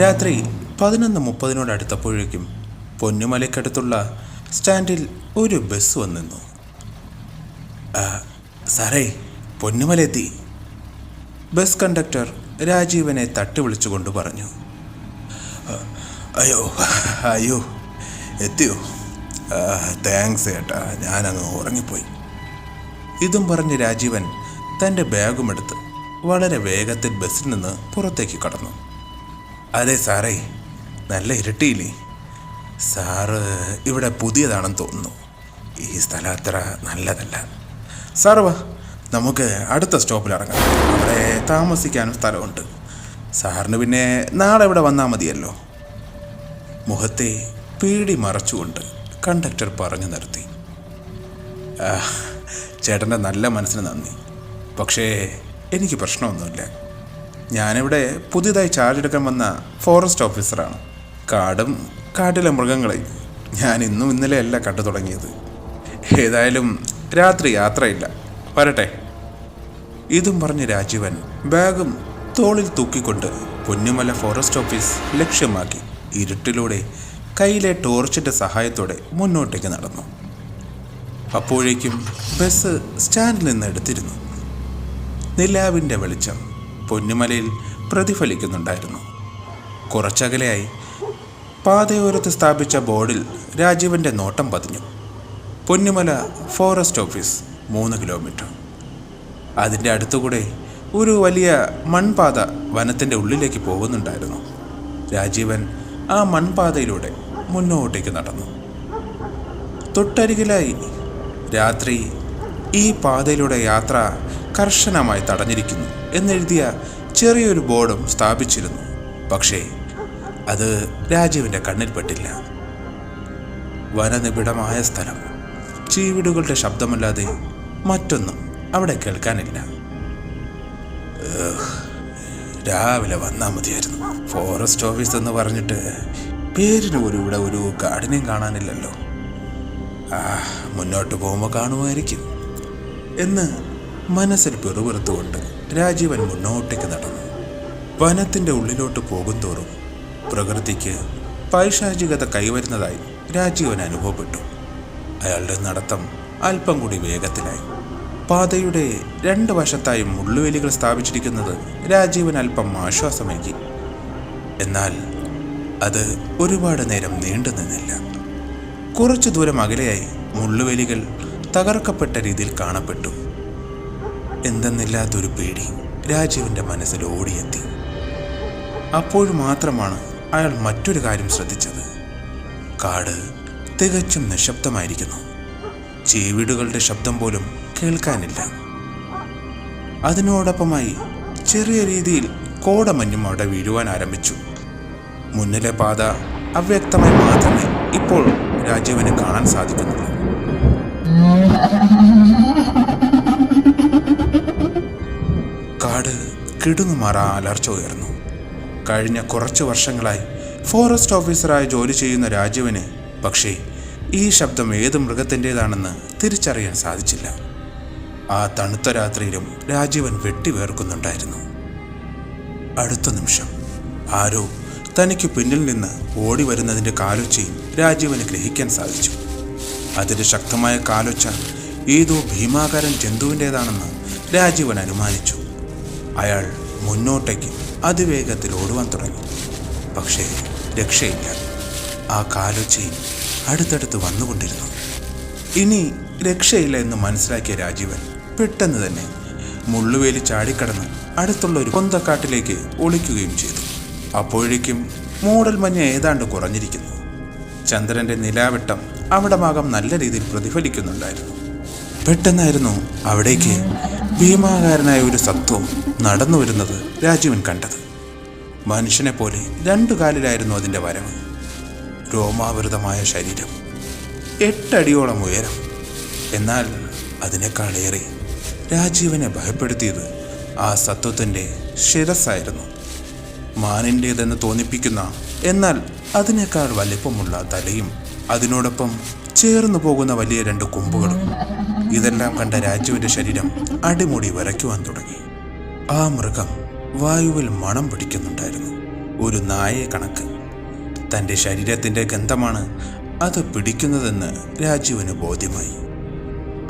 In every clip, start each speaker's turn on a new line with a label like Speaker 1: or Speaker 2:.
Speaker 1: രാത്രി പതിനൊന്ന് മുപ്പതിനോടടുത്തപ്പോഴേക്കും പൊന്നുമലയ്ക്കടുത്തുള്ള സ്റ്റാൻഡിൽ ഒരു ബസ് വന്നിരുന്നു. സാറേ പൊന്നുമല എത്തി. ബസ് കണ്ടക്ടർ രാജീവനെ തട്ടി വിളിച്ചുകൊണ്ട് പറഞ്ഞു അയ്യോ അയ്യോ എത്തിയോ? താങ്ക്സ് ഏട്ടാ ഞാനങ്ങ് ഉറങ്ങിപ്പോയി. ഇതും പറഞ്ഞ് രാജീവൻ തന്റെ ബാഗുമെടുത്ത് വളരെ വേഗത്തിൽ ബസ്സിൽ നിന്ന് പുറത്തേക്ക് കടന്നു. അതെ സാറേ നല്ല ഇരട്ടിയില്ലേ? സാറ് ഇവിടെ പുതിയതാണെന്ന് തോന്നുന്നു. ഈ സ്ഥലം അത്ര നല്ലതല്ല. സാറ് വാ നമുക്ക് അടുത്ത സ്റ്റോപ്പിൽ ഇറങ്ങാം അവിടെ താമസിക്കാനും സ്ഥലമുണ്ട്. സാറിന് പിന്നെ നാളെ ഇവിടെ വന്നാൽ മതിയല്ലോ. മുഖത്തെ പേടി മറച്ചുകൊണ്ട് കണ്ടക്ടർ പറഞ്ഞു നിർത്തി. "ആ, ചേട്ടന്റെ നല്ല മനസ്സിന് നന്ദി. പക്ഷേ എനിക്ക് പ്രശ്നമൊന്നുമില്ല. ഞാനിവിടെ പുതിയതായി ചാർജ് എടുക്കാൻ വന്ന ഫോറസ്റ്റ് ഓഫീസറാണ് കാടും കാട്ടിലെ മൃഗങ്ങളെയും ഞാൻ ഇന്നും ഇന്നലെ അല്ല കണ്ടു തുടങ്ങിയത്. ഏതായാലും രാത്രി യാത്രയില്ല. വരട്ടെ. ഇതും പറഞ്ഞ് രാജീവൻ ബാഗും തോളിൽ തൂക്കിക്കൊണ്ട് പൊന്നുമല ഫോറസ്റ്റ് ഓഫീസ് ലക്ഷ്യമാക്കി ഇരുട്ടിലൂടെ കയ്യിലെ ടോർച്ചിന്റെ സഹായത്തോടെ മുന്നോട്ടേക്ക് നടന്നു. അപ്പോഴേക്കും ബസ് സ്റ്റാൻഡിൽ നിന്ന് എടുത്തിരുന്നു. നിലാവിന്റെ വെളിച്ചം പൊന്നുമലയിൽ പ്രതിഫലിക്കുന്നുണ്ടായിരുന്നു. കുറച്ചകലെയായി പാതയോരത്ത് സ്ഥാപിച്ച ബോർഡിൽ രാജീവന്റെ നോട്ടം പതിഞ്ഞു. പൊന്നുമല ഫോറസ്റ്റ് ഓഫീസ് മൂന്ന് കിലോമീറ്റർ. അതിന്റെ അടുത്തുകൂടെ ഒരു വലിയ മൺപാത വനത്തിന്റെ ഉള്ളിലേക്ക് പോകുന്നുണ്ടായിരുന്നു. രാജീവൻ ആ മൺപാതയിലൂടെ മുന്നോട്ടേക്ക് നടന്നു. തൊട്ടരികിലായി രാത്രി ഈ പാതയിലൂടെ യാത്ര കർശനമായി തടഞ്ഞിരിക്കുന്നു. എന്നെഴുതിയ ചെറിയൊരു ബോർഡും സ്ഥാപിച്ചിരുന്നു. പക്ഷേ അത് രാജീവിന്റെ കണ്ണിൽപ്പെട്ടില്ല വനനിബിഡമായ സ്ഥലം. ചീവിടുകളുടെ ശബ്ദമല്ലാതെ മറ്റൊന്നും അവിടെ കേൾക്കാനില്ല. രാവിലെ വന്നാൽ മതിയായിരുന്നു. ഫോറസ്റ്റ് ഓഫീസ് എന്ന് പറഞ്ഞിട്ട് പേരിന് ഒരു ഇവിടെ ഒരു ഗാർഡനെയും കാണാനില്ലല്ലോ. ആ മുന്നോട്ട് പോകുമ്പോൾ കാണുമായിരിക്കും. എന്ന് മനസ്സിൽ പെറുപെറുത്തുകൊണ്ട് രാജീവൻ മുന്നോട്ടേക്ക് നടന്നു. വനത്തിന്റെ ഉള്ളിലോട്ട് പോകുന്തോറും പ്രകൃതിക്ക് പൈശാചികത കൈവരുന്നതായി രാജീവൻ അനുഭവപ്പെട്ടു. അയാളുടെ നടത്തം അല്പം കൂടി വേഗത്തിലായി. പാതയുടെ രണ്ട് വശത്തായി മുള്ളുവേലികൾ സ്ഥാപിച്ചിരിക്കുന്നത് രാജീവൻ അല്പം ആശ്വാസമേകി. എന്നാൽ അത് ഒരുപാട് നേരം നീണ്ടു നിന്നില്ല. കുറച്ചു ദൂരം അകലെയായി മുള്ളുവേലികൾ തകർക്കപ്പെട്ട രീതിയിൽ കാണപ്പെട്ടു. എന്തെന്നില്ലാത്തൊരു പേടി രാജീവിന്റെ മനസ്സിൽ ഓടിയെത്തി. അപ്പോഴും മാത്രമാണ് അയാൾ മറ്റൊരു കാര്യം ശ്രദ്ധിച്ചത്. കാട് തികച്ചും നിശബ്ദമായിരിക്കുന്നു. ചീവീടുകളുടെ ശബ്ദം പോലും കേൾക്കാനില്ല. അതിനോടൊപ്പമായി ചെറിയ രീതിയിൽ കോടമഞ്ഞും അവിടെ വീഴുവാൻ ആരംഭിച്ചു. മുന്നിലെ പാത അവ്യക്തമായി മാത്രമേ ഇപ്പോൾ രാജീവന് കാണാൻ സാധിക്കുന്നുള്ളൂ. കാട് കിടുങ്ങുമാറാ അലർച്ച ഉയർന്നു. കഴിഞ്ഞ കുറച്ച് വർഷങ്ങളായി ഫോറസ്റ്റ് ഓഫീസറായി ജോലി ചെയ്യുന്ന രാജീവന് പക്ഷേ ഈ ശബ്ദം ഏത് മൃഗത്തിന്റെതാണെന്ന് തിരിച്ചറിയാൻ സാധിച്ചില്ല. ആ തണുത്ത രാത്രിയിലും രാജീവൻ വെട്ടിവേർക്കുന്നുണ്ടായിരുന്നു. അടുത്ത നിമിഷം ആരോ തനിക്ക് പിന്നിൽ നിന്ന് ഓടി വരുന്നതിന്റെ കാലൊച്ചയും രാജീവന് ഗ്രഹിക്കാൻ സാധിച്ചു. അതിന്റെ ശക്തമായ കാലൊച്ച ഏതോ ഭീമാകാരൻ ജന്തുവിന്റേതാണെന്ന് രാജീവൻ അനുമാനിച്ചു. അയാൾ മുന്നോട്ടേക്ക് അതിവേഗത്തിൽ ഓടുവാൻ തുടങ്ങി. പക്ഷേ രക്ഷയില്ല. ആ കാലൊച്ചയും അടുത്തടുത്ത് വന്നുകൊണ്ടിരുന്നു. ഇനി രക്ഷയില്ല എന്ന് മനസ്സിലാക്കിയ രാജീവൻ പെട്ടെന്ന് തന്നെ മുള്ളുവേലി ചാടിക്കടന്ന് അടുത്തുള്ള ഒരു കൊന്തക്കാട്ടിലേക്ക് ഒളിക്കുകയും ചെയ്തു. അപ്പോഴേക്കും മൂടൽ മഞ്ഞ് ഏതാണ്ട് കുറഞ്ഞിരിക്കുന്നു. ചന്ദ്രന്റെ നിലാവെട്ടം അവിടെ ഭാഗം നല്ല രീതിയിൽ പ്രതിഫലിക്കുന്നുണ്ടായിരുന്നു. പെട്ടെന്നായിരുന്നു അവിടേക്ക് ഭീമാകാരനായ ഒരു സത്വം നടന്നു വരുന്നത് രാജീവൻ കണ്ടത്. മനുഷ്യനെ പോലെ രണ്ടു കാലിലായിരുന്നു അതിന്റെ വരവ്. രോമാവൃതമായ ശരീരം എട്ടടിയോളം ഉയരം. എന്നാൽ അതിനേക്കാളേറെ രാജീവനെ ഭയപ്പെടുത്തിയത് ആ സത്വത്തിന്റെ ശിരസ്സായിരുന്നു. മാനിന്റേതെന്ന് തോന്നിപ്പിക്കുന്ന എന്നാൽ അതിനേക്കാൾ വലിപ്പമുള്ള തലയും അതിനോടൊപ്പം ചേർന്നു പോകുന്ന വലിയ രണ്ട് കൊമ്പുകളും. ഇതെല്ലാം കണ്ട രാജുവിന്റെ ശരീരം അടിമുടി വരയ്ക്കുവാൻ തുടങ്ങി. ആ മൃഗം വായുവിൽ മണം പിടിക്കുന്നുണ്ടായിരുന്നു. ഒരു നായയെ കണക്ക്. തന്റെ ശരീരത്തിന്റെ ഗന്ധമാണ് അത് പിടിക്കുന്നതെന്ന് രാജീവന് ബോധ്യമായി.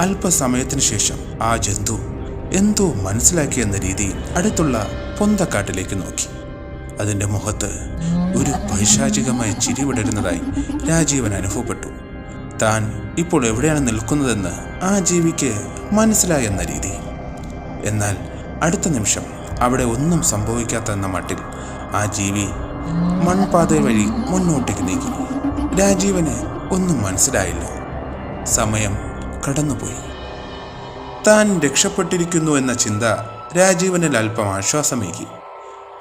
Speaker 1: അല്പസമയത്തിന് ശേഷം ആ ജന്തു എന്തോ മനസ്സിലാക്കിയെന്ന രീതിയിൽ അടുത്തുള്ള പൊന്തക്കാട്ടിലേക്ക് നോക്കി. അതിന്റെ മുഖത്ത് ഒരു പൈശാചികമായ ചിരി വിടരുന്നതായി രാജീവൻ അനുഭവപ്പെട്ടു. താൻ ഇപ്പോൾ എവിടെയാണ് നിൽക്കുന്നതെന്ന് ആ ജീവിക്ക് മനസ്സിലായെന്ന രീതി. എന്നാൽ അടുത്ത നിമിഷം അവിടെ ഒന്നും സംഭവിക്കാത്തെന്ന മട്ടിൽ ആ ജീവി മൺപാത വഴി മുന്നോട്ടേക്ക് നീങ്ങി. രാജീവന് ഒന്നും മനസ്സിലായില്ല. സമയം കടന്നുപോയി. താൻ രക്ഷപ്പെട്ടിരിക്കുന്നു എന്ന ചിന്ത രാജീവനിൽ അല്പം ആശ്വാസമേകി.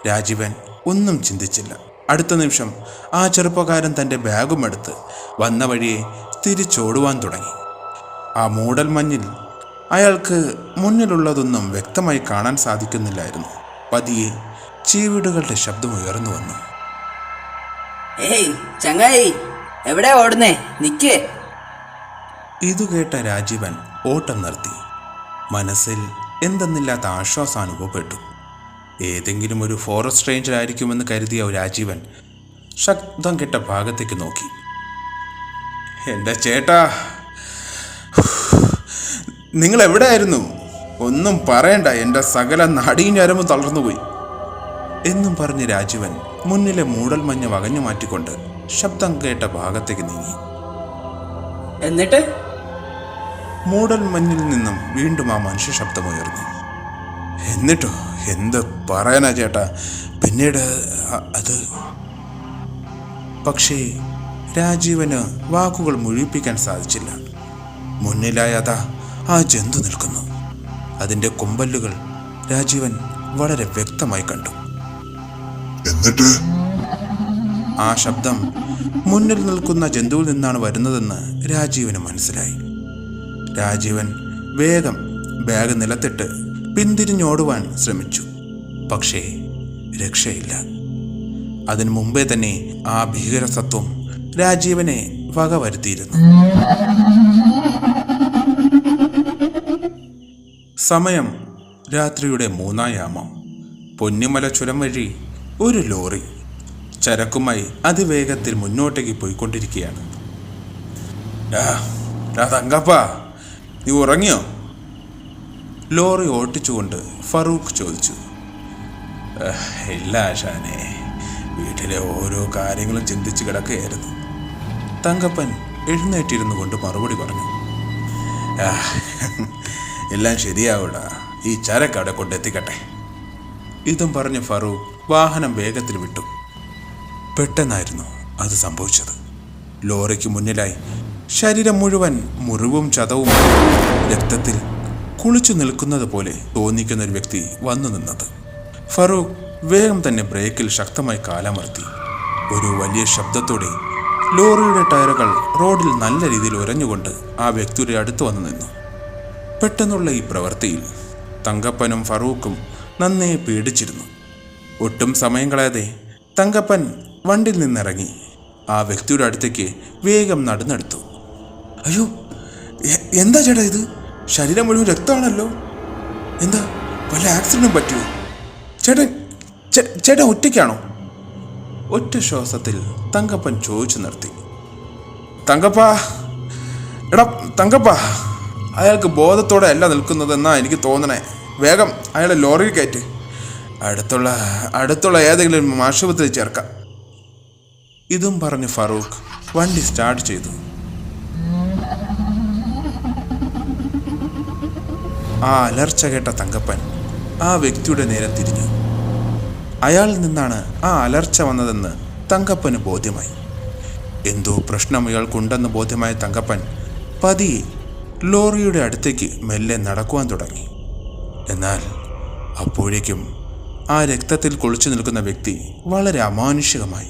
Speaker 1: രാജീവൻ ഒന്നും ചിന്തിച്ചില്ല. അടുത്ത നിമിഷം ആ ചെറുപ്പക്കാരൻ തന്റെ ബാഗും എടുത്ത് വന്ന വഴിയെ തിരിച്ചോടുവാൻ തുടങ്ങി. ആ മൂടൽ മഞ്ഞിൽ അയാൾക്ക് മുന്നിലുള്ളതൊന്നും വ്യക്തമായി കാണാൻ സാധിക്കുന്നില്ലായിരുന്നു. പതിയെ ചീവീടുകളുടെ ശബ്ദം ഉയർന്നു വന്നു.
Speaker 2: ഏയ് ചങ്ങായി എവിടെ ഓടുന്നേ? നിക്കേ.
Speaker 1: ഇതു കേട്ട രാജീവൻ ഓട്ടം നിർത്തി. മനസ്സിൽ എന്തെന്നില്ലാത്ത ആശ്വാസം അനുഭവപ്പെട്ടു ഏതെങ്കിലും ഒരു ഫോറസ്റ്റ് റേഞ്ചർ ആയിരിക്കുമെന്ന് കരുതിയ രാജീവൻ ശബ്ദം കെട്ട ഭാഗത്തേക്ക് നോക്കി. എന്റെ ചേട്ടാ നിങ്ങൾ എവിടെയായിരുന്നു ഒന്നും പറയണ്ട. എന്റെ സകല നടിയും ഞരമ്പും തളർന്നുപോയി. എന്നും പറഞ്ഞ് രാജീവൻ മുന്നിലെ മൂടൽ മഞ്ഞ വകഞ്ഞു മാറ്റിക്കൊണ്ട് ശബ്ദം കേട്ട ഭാഗത്തേക്ക് നീങ്ങി.
Speaker 2: എന്നിട്ട്?
Speaker 1: മൂടൽ മഞ്ഞിൽ നിന്നും വീണ്ടും ആ മനുഷ്യ ശബ്ദമുയർന്നു എന്നിട്ടോ? എന്ത് പറയാനാ ചേട്ടാ? പിന്നീട് അത്? പക്ഷേ രാജീവന് വാക്കുകൾ മുഴുവിപ്പിക്കാൻ സാധിച്ചില്ല. മുന്നിലായ അതാ ആ ജന്തു നിൽക്കുന്നു. അതിന്റെ കൊമ്പല്ലുകൾ രാജീവൻ വളരെ വ്യക്തമായി കണ്ടു.
Speaker 3: എന്നിട്ട്?
Speaker 1: ആ ശബ്ദം മുന്നിൽ നിൽക്കുന്ന ജന്തുവിൽ നിന്നാണ് വരുന്നതെന്ന് രാജീവന് മനസ്സിലായി. രാജീവൻ വേഗം ബാഗ് നിലത്തിട്ട് പിന്തിരിഞ്ഞോടുവാൻ ശ്രമിച്ചു. പക്ഷേ രക്ഷയില്ല. അതിനു മുമ്പേ തന്നെ ആ ഭീകരസത്വം രാജീവനെ വകവരുത്തിയിരുന്നു. സമയം രാത്രിയുടെ മൂന്നാം യാമം. പൊന്നിമല ചുരം വഴി ഒരു ലോറി ചരക്കുമായി അതിവേഗത്തിൽ മുന്നോട്ടേക്ക് പോയിക്കൊണ്ടിരിക്കുകയാണ്. തങ്കപ്പാ നീ ഉറങ്ങിയോ? ലോറി ഓട്ടിച്ചുകൊണ്ട് ഫറൂഖ് ചോദിച്ചു. "ഏഹ്, ഇല്ല ആശാനെ വീട്ടിലെ ഓരോ കാര്യങ്ങളും ചിന്തിച്ചു കിടക്കുകയായിരുന്നു. തങ്കപ്പൻ എഴുന്നേറ്റിരുന്നു കൊണ്ട് മറുപടി പറഞ്ഞു. "ആഹ്, എല്ലാം ശരിയാവൂടാ. ഈ ചരക്ക് അവിടെ കൊണ്ടെത്തിക്കട്ടെ. ഇതും പറഞ്ഞ് ഫറൂഖ് വാഹനം വേഗത്തിൽ വിട്ടു. പെട്ടെന്നായിരുന്നു അത് സംഭവിച്ചത്. ലോറിക്ക് മുന്നിലായി ശരീരം മുഴുവൻ മുറിവും ചതവും രക്തത്തിൽ കുളിച്ചു നിൽക്കുന്നത് പോലെ തോന്നിക്കുന്ന ഒരു വ്യക്തി വന്നു നിന്നത്. ഫറൂഖ് വേഗം തന്നെ ബ്രേക്കിൽ ശക്തമായി കാലമർത്തി ഒരു വലിയ ശബ്ദത്തോടെ ലോറിയുടെ ടയറുകൾ റോഡിൽ നല്ല രീതിയിൽ ഉരഞ്ഞുകൊണ്ട് ആ വ്യക്തിയുടെ അടുത്ത് വന്നു നിന്നു. പെട്ടെന്നുള്ള ഈ പ്രവൃത്തിയിൽ തങ്കപ്പനും ഫറൂഖും നന്നേ പേടിച്ചിരുന്നു. ഒട്ടും സമയം കളയാതെ തങ്കപ്പൻ വണ്ടിയിൽ നിന്നിറങ്ങി ആ വ്യക്തിയുടെ അടുത്തേക്ക് വേഗം നടന്നെടുത്തു. അയ്യോ എന്താ ചേട്ടാ ഇത്? ശരീരം മുഴുവൻ രക്തമാണല്ലോ? എന്താ വല്ല ആക്സിഡന്റും പറ്റിയോ ചേട്ടൻ ചേട്ടൻ ഒറ്റയ്ക്കാണോ? ഒറ്റ ശ്വാസത്തിൽ തങ്കപ്പൻ ചോദിച്ചു നിർത്തി. തങ്കപ്പാ എടാ തങ്കപ്പ അയാൾക്ക് ബോധത്തോടെ അല്ല നിൽക്കുന്നതെന്നാണ് എനിക്ക് തോന്നണേ. വേഗം അയാളെ ലോറിയിൽ കയറ്റ്. അടുത്തുള്ള അടുത്തുള്ള ഏതെങ്കിലും ആശുപത്രിയിൽ ചേർക്കാം. ഇതും പറഞ്ഞ് ഫറൂഖ് വണ്ടി സ്റ്റാർട്ട് ചെയ്തു. ആ അലർച്ച കേട്ട തങ്കപ്പൻ ആ വ്യക്തിയുടെ നേരെ തിരിഞ്ഞു. അയാളിൽ നിന്നാണ് ആ അലർച്ച വന്നതെന്ന് തങ്കപ്പന് ബോധ്യമായി. എന്തോ പ്രശ്നം ഇയാൾക്കുണ്ടെന്ന് ബോധ്യമായ തങ്കപ്പൻ പതിയെ ലോറിയുടെ അടുത്തേക്ക് മെല്ലെ നടക്കുവാൻ തുടങ്ങി. എന്നാൽ അപ്പോഴേക്കും ആ രക്തത്തിൽ കുളിച്ചു നിൽക്കുന്ന വ്യക്തി വളരെ അമാനുഷികമായി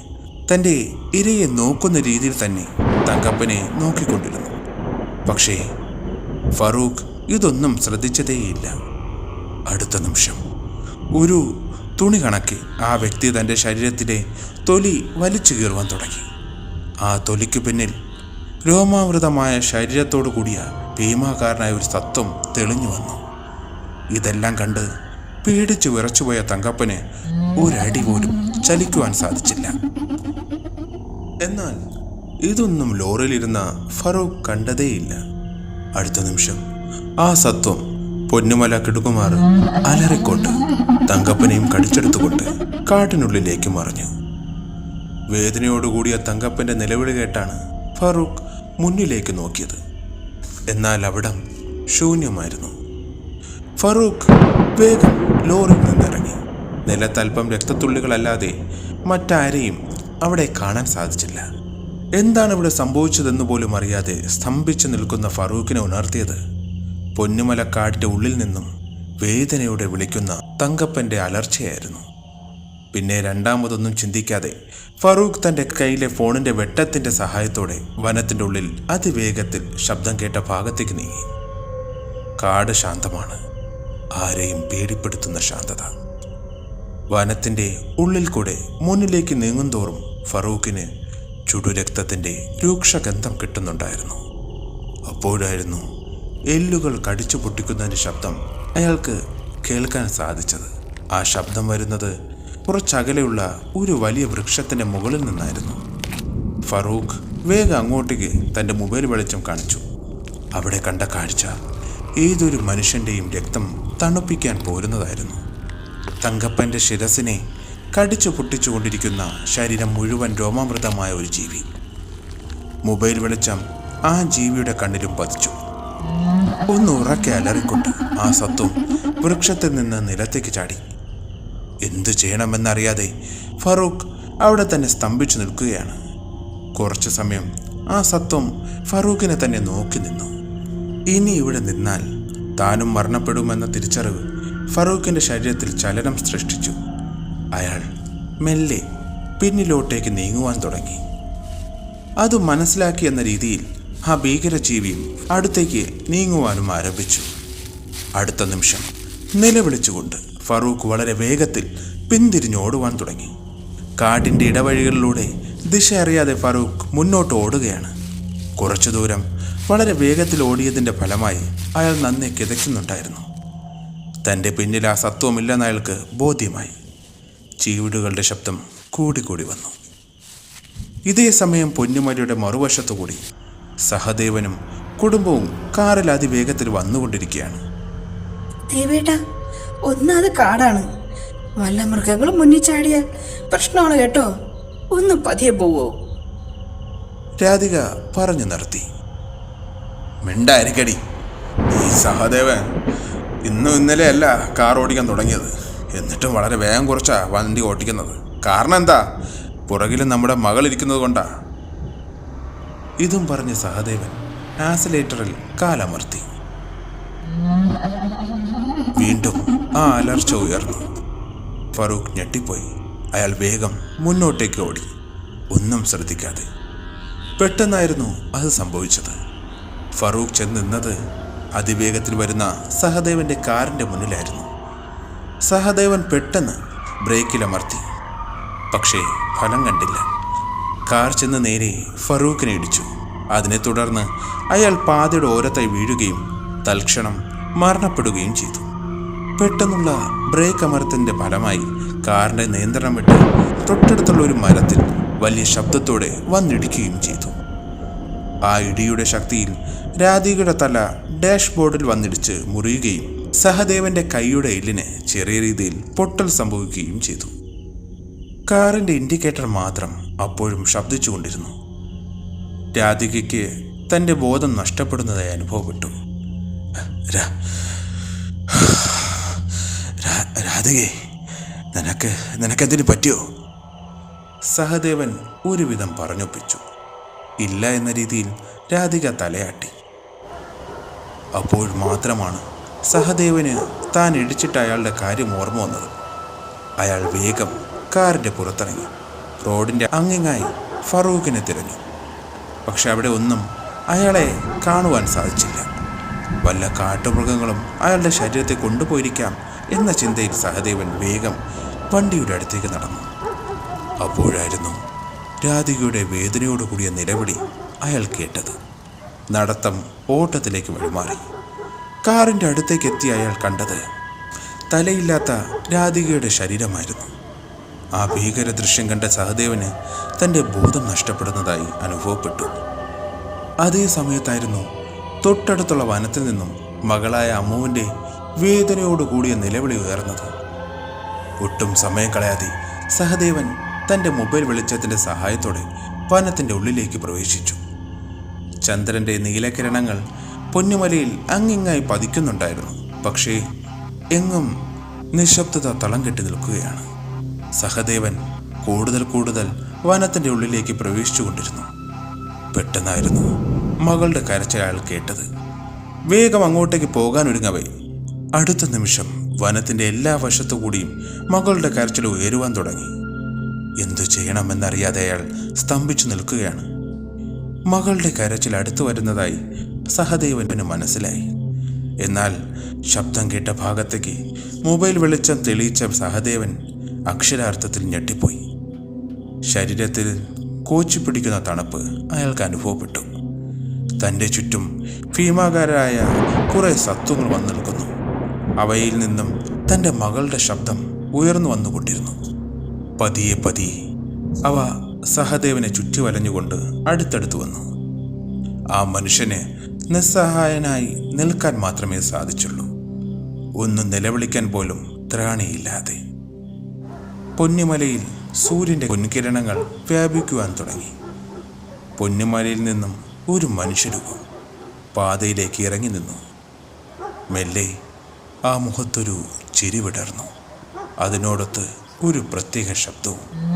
Speaker 1: തന്റെ ഇരയെ നോക്കുന്ന രീതിയിൽ തന്നെ തങ്കപ്പനെ നോക്കിക്കൊണ്ടിരുന്നു. പക്ഷേ ഫറൂഖ് ഇതൊന്നും ശ്രദ്ധിച്ചതേയില്ല. അടുത്ത നിമിഷം ഒരു തുണി കണക്കി ആ വ്യക്തി തന്റെ ശരീരത്തിലെ തൊലി വലിച്ചു കീറുവാൻ തുടങ്ങി. ആ തൊലിക്ക് പിന്നിൽ രോമാവൃതമായ ശരീരത്തോടു കൂടിയ ഭീമാകാരനായ ഒരു തത്വം തെളിഞ്ഞു വന്നു. ഇതെല്ലാം കണ്ട് പേടിച്ചു വിറച്ചുപോയ തങ്കപ്പന് ഒരടി പോലും ചലിക്കുവാൻ സാധിച്ചില്ല. എന്നാൽ ഇതൊന്നും ലോറിയിലിരുന്ന ഫറൂഖ് കണ്ടതേയില്ല. അടുത്ത നിമിഷം ആ സത്വം പൊന്നുമല കിടുകുമാർ അലറിക്കൊണ്ട് തങ്കപ്പനെയും കടിച്ചെടുത്തുകൊണ്ട് കാട്ടിനുള്ളിലേക്ക് മറിഞ്ഞു. വേദനയോടുകൂടിയ തങ്കപ്പന്റെ നിലവിളി കേട്ടാണ് ഫറൂഖ് മുന്നിലേക്ക് നോക്കിയത്. എന്നാൽ അവിടം ശൂന്യമായിരുന്നു. ഫറൂഖ് വേഗം ലോറിയിൽ നിന്നിറങ്ങി. നിലത്തൽപ്പം രക്തത്തുള്ളികളല്ലാതെ മറ്റാരെയും അവിടെ കാണാൻ സാധിച്ചില്ല. എന്താണ് ഇവിടെ സംഭവിച്ചതെന്ന് പോലും അറിയാതെ സ്തംഭിച്ചു നിൽക്കുന്ന ഫറൂഖിനെ ഉണർത്തിയത്. പൊന്നുമലക്കാടിന്റെ ഉള്ളിൽ നിന്നും വേദനയോടെ വിളിക്കുന്ന തങ്കപ്പന്റെ അലർച്ചയായിരുന്നു. പിന്നെ രണ്ടാമതൊന്നും ചിന്തിക്കാതെ ഫറൂഖ് തന്റെ കയ്യിലെ ഫോണിന്റെ വെട്ടത്തിന്റെ സഹായത്തോടെ വനത്തിന്റെ ഉള്ളിൽ അതിവേഗത്തിൽ ശബ്ദം കേട്ട ഭാഗത്തേക്ക് നീങ്ങി. കാട് ശാന്തമാണ്. ആരെയും പേടിപ്പെടുത്തുന്ന ശാന്തത. വനത്തിന്റെ ഉള്ളിൽ കൂടെ മുന്നിലേക്ക് നീങ്ങുന്തോറും ഫറൂഖിന് ചുടുരക്തത്തിന്റെ രൂക്ഷഗന്ധം കിട്ടുന്നുണ്ടായിരുന്നു. അപ്പോഴായിരുന്നു എല്ലുകൾ കടിച്ചു പൊട്ടിക്കുന്നതിന്റെ ശബ്ദം അയാൾക്ക് കേൾക്കാൻ സാധിച്ചത്. ആ ശബ്ദം വരുന്നത് കുറച്ചകലെയുള്ള ഒരു വലിയ വൃക്ഷത്തിന്റെ മുകളിൽ നിന്നായിരുന്നു. ഫറൂഖ് വേഗം അങ്ങോട്ടേക്ക് തന്റെ മൊബൈൽ വെളിച്ചം കാണിച്ചു. അവിടെ കണ്ട കാഴ്ച ഏതൊരു മനുഷ്യന്റെയും രക്തം തണുപ്പിക്കാൻ പോരുന്നതായിരുന്നു. തങ്കപ്പന്റെ ശിരസിനെ കടിച്ചു പൊട്ടിച്ചുകൊണ്ടിരിക്കുന്ന ശരീരം മുഴുവൻ രോമാമൃതമായ ഒരു ജീവി. മൊബൈൽ വെളിച്ചം ആ ജീവിയുടെ കണ്ണിലും പതിച്ചു. ഒന്ന് ഉറക്കെ അലറിക്കൊണ്ട് ആ സത്വം വൃക്ഷത്തിൽ നിന്ന് നിലത്തേക്ക് ചാടി. എന്തു ചെയ്യണമെന്നറിയാതെ ഫറൂഖ് അവിടെ തന്നെ സ്തംഭിച്ചു നിൽക്കുകയാണ്. കുറച്ചു സമയം ആ സത്വം ഫറൂഖിനെ തന്നെ നോക്കി നിന്നു. ഇനി ഇവിടെ നിന്നാൽ താനും മരണപ്പെടുമെന്ന തിരിച്ചറിവ് ഫറൂഖിന്റെ ശരീരത്തിൽ ചലനം സൃഷ്ടിച്ചു. അയാൾ മെല്ലെ പിന്നിലോട്ടേക്ക് നീങ്ങുവാൻ തുടങ്ങി. അത് മനസ്സിലാക്കി എന്ന രീതിയിൽ ആ ഭീകരജീവിയും അടുത്തേക്ക് നീങ്ങുവാനും ആരംഭിച്ചു. അടുത്ത നിമിഷം നിലവിളിച്ചുകൊണ്ട് ഫറൂഖ് വളരെ വേഗത്തിൽ പിന്തിരിഞ്ഞോടുവാൻ തുടങ്ങി. കാട്ടിന്റെ ഇടവഴികളിലൂടെ ദിശ അറിയാതെ ഫറൂഖ് മുന്നോട്ട് ഓടുകയാണ്. കുറച്ചു ദൂരം വളരെ വേഗത്തിൽ ഓടിയതിന്റെ ഫലമായി അയാൾ നന്നെ കിതയ്ക്കുന്നുണ്ടായിരുന്നു. തന്റെ പിന്നിൽ ആ സത്വമില്ലെന്ന് അയാൾക്ക് ബോധ്യമായി. ചീവിടുകളുടെ ശബ്ദം കൂടിക്കൂടി വന്നു. ഇതേ സമയം പൊന്നുമലയുടെ മറുവശത്തുകൂടി സഹദേവനും കുടുംബവും കാറിൽ അതിവേഗത്തിൽ വന്നുകൊണ്ടിരിക്കുകയാണ്.
Speaker 4: ദേവേട്ട ഒന്നാത് കാടാണ്. വല്ല മൃഗങ്ങളും മുന്നിൽ ചാടിയാൽ പ്രശ്നമാണ് കേട്ടോ. ഒന്ന് പതിയെ പോവോ.
Speaker 1: രാധിക പറഞ്ഞു നിർത്തി. മിണ്ടായിരിക്കടി. ഈ സഹദേവൻ ഇന്നും ഇന്നലെ അല്ല കാർ ഓടിക്കാൻ തുടങ്ങിയത്. എന്നിട്ടും വളരെ വേഗം കുറച്ചാ വണ്ടി ഓടിക്കുന്നത്. കാരണം എന്താ? പുറകിൽ നമ്മുടെ മകൾ ഇരിക്കുന്നത് കൊണ്ടാ. ഇതും പറഞ്ഞ് സഹദേവൻ ആസിലേറ്ററിൽ കാലമർത്തി. വീണ്ടും ആ അലർച്ച ഉയർന്നു. ഫറൂഖ് ഞെട്ടിപ്പോയി. അയാൾ വേഗം മുന്നോട്ടേക്ക് ഓടി. ഒന്നും ശ്രദ്ധിക്കാതെ. പെട്ടെന്നായിരുന്നു അത് സംഭവിച്ചത്. ഫറൂഖ് ചെന്ന് നിന്നത് അതിവേഗത്തിൽ വരുന്ന സഹദേവന്റെ കാറിന്റെ മുന്നിലായിരുന്നു. സഹദേവൻ പെട്ടെന്ന് ബ്രേക്കിലമർത്തി പക്ഷേ ഫലം കണ്ടില്ല. കാർ ചെന്ന് നേരെ ഫറൂഖിനെ ഇടിച്ചു. അതിനെ തുടർന്ന് അയാൾ പാതയുടെ ഓരത്തായി വീഴുകയും തൽക്ഷണം മരണപ്പെടുകയും ചെയ്തു. പെട്ടെന്നുള്ള ബ്രേക്ക് അമർത്തിന്റെ ഫലമായി കാറിന്റെ നിയന്ത്രണം വിട്ട് തൊട്ടടുത്തുള്ള ഒരു മരത്തിൽ വലിയ ശബ്ദത്തോടെ വന്നിടിക്കുകയും ചെയ്തു. ആ ഇടിയുടെ ശക്തിയിൽ രാധികയുടെ തല ഡാഷ് ബോർഡിൽ വന്നിടിച്ച് മുറിയുകയും സഹദേവന്റെ കൈയുടെ എല്ലിന് ചെറിയ രീതിയിൽ പൊട്ടൽ സംഭവിക്കുകയും ചെയ്തു. കാറിന്റെ ഇൻഡിക്കേറ്റർ മാത്രം അപ്പോഴും ശബ്ദിച്ചുകൊണ്ടിരുന്നു. രാധികയ്ക്ക് തന്റെ ബോധം നഷ്ടപ്പെടുന്നതായി അനുഭവപ്പെട്ടു. രാധികേ നിനക്ക് നിനക്കെന്തിനു പറ്റിയോ? സഹദേവൻ ഒരുവിധം പറഞ്ഞൊപ്പിച്ചു. ഇല്ല എന്ന രീതിയിൽ രാധിക തലയാട്ടി. അപ്പോൾ മാത്രമാണ് സഹദേവന് താൻ ഇടിച്ചിട്ട് അയാളുടെ കാര്യം ഓർമ്മ വന്നത്. അയാൾ വേഗം കാറിന്റെ പുറത്തിറങ്ങി. റോഡിന്റെ അങ്ങിങ്ങായി ഫറൂഖിനെ തിരഞ്ഞു. പക്ഷെ അവിടെ ഒന്നും അയാളെ കാണുവാൻ സാധിച്ചില്ല. വല്ല കാട്ടുമൃഗങ്ങളും അയാളുടെ ശരീരത്തെ കൊണ്ടുപോയിരിക്കാം എന്ന ചിന്തയിൽ സഹദേവൻ വേഗം വണ്ടിയുടെ അടുത്തേക്ക് നടന്നു. അപ്പോഴായിരുന്നു രാധികയുടെ വേദനയോട് കൂടിയ നിലവിളി അയാൾ കേട്ടത്. നടത്തം ഓട്ടത്തിലേക്ക് വഴിമാറി. കാറിന്റെ അടുത്തേക്ക് എത്തിയ അയാൾ കണ്ടത് തലയില്ലാത്ത രാധികയുടെ ശരീരമായിരുന്നു. ആ ഭീകര ദൃശ്യം കണ്ട സഹദേവന് തന്റെ ബോധം നഷ്ടപ്പെടുന്നതായി അനുഭവപ്പെട്ടു. അതേ സമയത്തായിരുന്നു തൊട്ടടുത്തുള്ള വനത്തിൽ നിന്നും മകളായ അമ്മുവിന്റെ വേദനയോടുകൂടിയ നിലവിളി ഉയർന്നത്. ഒട്ടും സമയം കളയാതെ സഹദേവൻ തന്റെ മൊബൈൽ വെളിച്ചത്തിന്റെ സഹായത്തോടെ വനത്തിന്റെ ഉള്ളിലേക്ക് പ്രവേശിച്ചു. ചന്ദ്രന്റെ നീലകിരണങ്ങൾ പൊന്നുമലയിൽ അങ്ങിങ്ങായി പതിക്കുന്നുണ്ടായിരുന്നു. പക്ഷേ എങ്ങും നിശബ്ദത തളം കെട്ടി നിൽക്കുകയാണ്. സഹദേവൻ കൂടുതൽ കൂടുതൽ വനത്തിന്റെ ഉള്ളിലേക്ക് പ്രവേശിച്ചുകൊണ്ടിരുന്നു. പെട്ടെന്നായിരുന്നു മകളുടെ കരച്ചയാൾ കേട്ടത്. വേഗം അങ്ങോട്ടേക്ക് പോകാൻ ഒരുങ്ങവേ അടുത്ത നിമിഷം വനത്തിന്റെ എല്ലാ വശത്തു കൂടിയും മകളുടെ കരച്ചിൽ ഉയരുവാൻ തുടങ്ങി. എന്തു ചെയ്യണമെന്നറിയാതെ അയാൾ സ്തംഭിച്ചു നിൽക്കുകയാണ്. മകളുടെ കരച്ചിൽ അടുത്തു വരുന്നതായി സഹദേവന് മനസ്സിലായി. എന്നാൽ ശബ്ദം കേട്ട ഭാഗത്തേക്ക് മൊബൈൽ വെളിച്ചം തെളിയിച്ച സഹദേവൻ അക്ഷരാർത്ഥത്തിൽ ഞെട്ടിപ്പോയി. ശരീരത്തിൽ കോച്ചി പിടിക്കുന്ന തണുപ്പ് അയാൾക്ക് അനുഭവപ്പെട്ടു. തന്റെ ചുറ്റും ഭീമാകാരായ കുറേ സത്വങ്ങൾ വന്നു നിൽക്കുന്നു അവയിൽ നിന്നും തന്റെ മകളുടെ ശബ്ദം ഉയർന്നു വന്നുകൊണ്ടിരുന്നു. പതിയെ പതി അവ സഹദേവനെ ചുറ്റി വലഞ്ഞുകൊണ്ട് അടുത്തടുത്ത് വന്നു. ആ മനുഷ്യന് നിസ്സഹായനായി നിൽക്കാൻ മാത്രമേ സാധിച്ചുള്ളൂ. ഒന്നും നിലവിളിക്കാൻ പോലും ത്രാണിയില്ലാതെ. പൊന്നിമലയിൽ സൂര്യന്റെ പൊൻകിരണങ്ങൾ വ്യാപിക്കുവാൻ തുടങ്ങി. പൊന്നിമലയിൽ നിന്നും ഒരു മനുഷ്യരൂപം പാതയിലേക്ക് ഇറങ്ങി നിന്നു. മെല്ലെ ആ മുഖത്തൊരു ചിരി വിടർന്നു. അതിനോടൊത്ത് ഒരു പ്രത്യേക ശബ്ദവും.